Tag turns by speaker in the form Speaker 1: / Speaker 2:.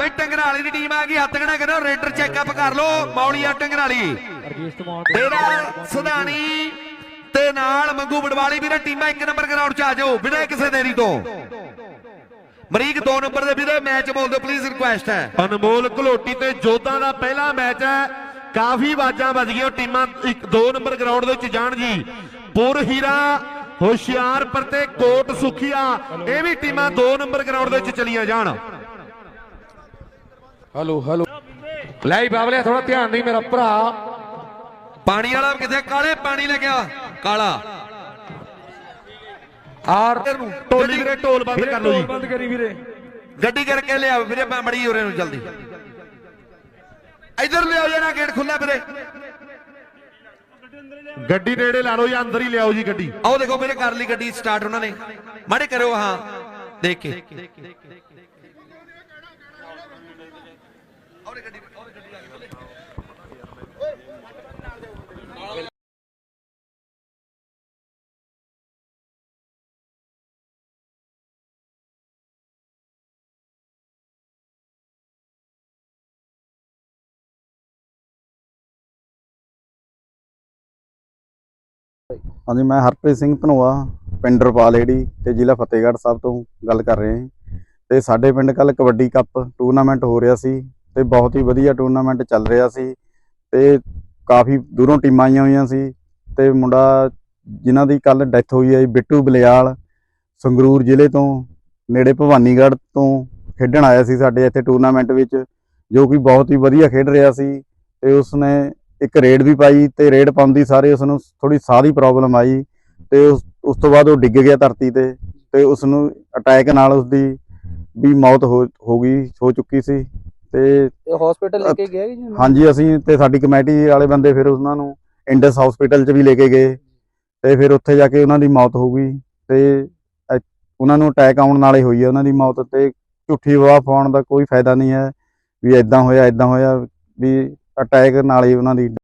Speaker 1: ਬਈ ਟੰਗਰਾਲੀ ਦੀ ਟੀਮ ਆ ਗਈ ਹੱਥ ਖੜਾ ਕਰੋ ਰੇਡਰ ਚੈੱਕਅਪ ਕਰ ਲਓ ਮੌਲੀਆ ਟੰਗਰਾਲੀ ਤੇਰਾ ਸੁਧਾਣੀ ਤੇ ਨਾਲ ਮੰਗੂ ਬੜਵਾਲੀ ਵੀਰੇ ਟੀਮਾਂ ਇੱਕ ਨੰਬਰ ਗਰਾਊਂਡ 'ਚ ਆ ਜਾਓ ਬਿਨਾਂ ਕਿਸੇ ਦੇਰੀ ਤੋਂ। ਮਰੀਕ 2 ਨੰਬਰ ਦੇ ਵੀਰੇ ਮੈਚ ਬੋਲ ਦਿਓ ਪਲੀਜ਼ ਰਿਕੁਐਸਟ ਹੈ।
Speaker 2: ਅਨਮੋਲ ਘਲੋਟੀ ਤੇ ਜੋਧਾ ਦਾ ਪਹਿਲਾ ਮੈਚ ਹੈ। ਕਾਫੀ ਆਵਾਜ਼ਾਂ ਵੱਜ ਗਈਆਂ ਟੀਮਾਂ ਇੱਕ 2 ਨੰਬਰ ਗਰਾਊਂਡ ਦੇ ਵਿੱਚ ਜਾਣ ਜੀ। ਪੁਰ ਹੀਰਾ ਹੁਸ਼ਿਆਰਪੁਰ ਤੇ ਕੋਟ ਸੁਖੀਆ ਇਹ ਵੀ ਟੀਮਾਂ 2 ਨੰਬਰ ਗਰਾਊਂਡ ਦੇ ਵਿੱਚ ਚਲੀਆਂ ਜਾਣ।
Speaker 3: ਹਲੋ ਹਲੋ ਲੈ ਬਾਬਲਿਆ ਥੋੜਾ ਧਿਆਨ ਨਹੀਂ ਮੇਰਾ ਭਰਾ।
Speaker 1: ਪਾਣੀ ਵਾਲਾ ਕਿੱਥੇ? ਕਾਲੇ ਪਾਣੀ ਲੈ ਗਿਆ ਕਾਲਾ।
Speaker 3: ਆਰ
Speaker 2: ਢੋਲੀ ਵੀਰੇ ਢੋਲ ਬੰਦ ਕਰ ਲਓ ਜੀ।
Speaker 3: ਬੰਦ ਕਰੀ ਵੀਰੇ।
Speaker 1: ਗੱਡੀ ਕਰਕੇ ਲਿਆ ਵੀਰੇ ਮੈਂ ਮੜੀ ਉਰੇ ਨੂੰ ਜਲਦੀ। ਇਧਰ ਲਿਆਓ ਜਣਾ ਗੇਟ ਖੁੱਲਾ ਵੀਰੇ।
Speaker 2: ਗੱਡੀ ਨੇੜੇ ਲਾ ਲਓ ਜਾਂ ਅੰਦਰ ਹੀ ਲਿਆਓ ਜੀ ਗੱਡੀ।
Speaker 1: ਆਓ ਦੇਖੋ ਵੀਰੇ ਕਰ ਲਈ ਗੱਡੀ ਸਟਾਰਟ ਉਹਨਾਂ ਨੇ। ਮਾੜੇ ਕਰਿਓ ਹਾਂ। ਦੇਖ ਕੇ।
Speaker 4: ਹਾਂਜੀ, ਮੈਂ ਹਰਪ੍ਰੀਤ ਸਿੰਘ ਧਨੋਆ, ਪਿੰਡ ਰਪਾਲੇੜੀ ਤੇ ਜ਼ਿਲ੍ਹਾ ਫਤਿਹਗੜ੍ਹ ਸਾਹਿਬ ਤੋਂ ਗੱਲ ਕਰ ਰਹੇ ਹਾਂ ਤੇ ਸਾਡੇ ਪਿੰਡ ਕੱਲ ਕਬੱਡੀ ਕੱਪ ਟੂਰਨਾਮੈਂਟ ਹੋ ਰਿਹਾ ਸੀ ਤੇ ਬਹੁਤ ਹੀ ਵਧੀਆ ਟੂਰਨਾਮੈਂਟ ਚੱਲ ਰਿਹਾ ਸੀ ਤੇ ਕਾਫੀ ਦੂਰੋਂ ਟੀਮਾਂ ਆਈਆਂ ਹੋਈਆਂ ਸੀ ਤੇ ਮੁੰਡਾ ਜਿਨ੍ਹਾਂ ਦੀ ਕੱਲ ਡੈਥ ਹੋਈ ਹੈ ਬਿੱਟੂ ਬਲਿਆਲ, ਸੰਗਰੂਰ ਜ਼ਿਲ੍ਹੇ ਤੋਂ, ਨੇੜੇ ਭਵਾਨੀਗੜ੍ਹ ਤੋਂ ਖੇਡਣ ਆਇਆ ਸੀ ਸਾਡੇ ਇੱਥੇ ਟੂਰਨਾਮੈਂਟ ਵਿੱਚ, ਜੋ ਕਿ ਬਹੁਤ ਹੀ ਵਧੀਆ ਖੇਡ ਰਿਹਾ ਸੀ ਤੇ ਉਸਨੇ ਇੱਕ ਰੇਡ ਵੀ ਪਾਈ ਤੇ ਰੇਡ ਪਾਉਂਦੀ ਸਾਰੇ ਉਸ ਨੂੰ ਥੋੜੀ ਸਾਹ ਦੀ ਪ੍ਰੋਬਲਮ ਆਈ ਤੇ ਉਸ ਉਸ ਤੋਂ ਬਾਅਦ ਉਹ ਡਿੱਗ ਗਿਆ ਧਰਤੀ ਤੇ ਤੇ ਉਸ ਨੂੰ ਅਟੈਕ ਨਾਲ ਉਸ ਦੀ ਵੀ ਮੌਤ ਹੋ ਹੋ ਗਈ ਹੋ ਚੁੱਕੀ ਸੀ ਤੇ
Speaker 5: ਇਹ ਹਸਪੀਟਲ ਲੈ ਕੇ ਗਏ ਜੀ ਉਹਨੂੰ?
Speaker 4: ਹਾਂਜੀ ਅਸੀਂ ਤੇ ਸਾਡੀ ਕਮੇਟੀ ਵਾਲੇ ਬੰਦੇ ਫਿਰ ਉਹਨਾਂ ਨੂੰ ਇੰਡਸ ਹਸਪੀਟਲ 'ਚ ਵੀ ਲੈ ਕੇ ਗਏ ਤੇ ਫਿਰ ਉੱਥੇ ਜਾ ਕੇ ਉਹਨਾਂ ਦੀ ਮੌਤ ਹੋ ਗਈ ਤੇ ਅ- ਉਹਨਾਂ ਨੂੰ ਅਟੈਕ ਆਉਣ ਨਾਲ ਹੀ ਹੋਈ ਹੈ ਉਹਨਾਂ ਦੀ ਮੌਤ ਤੇ ਝੂਠੀ ਅਫਵਾਹ ਪਾਉਣ ਦਾ ਕੋਈ ਫਾਇਦਾ ਨਹੀਂ ਹੈ ਵੀ ਐਦਾਂ ਹੋਇਆ ਐਦਾਂ ਹੋਇਆ ਵੀ ਅਟੈਕ ਨਾਲ ਹੀ ਉਹਨਾਂ ਦੀ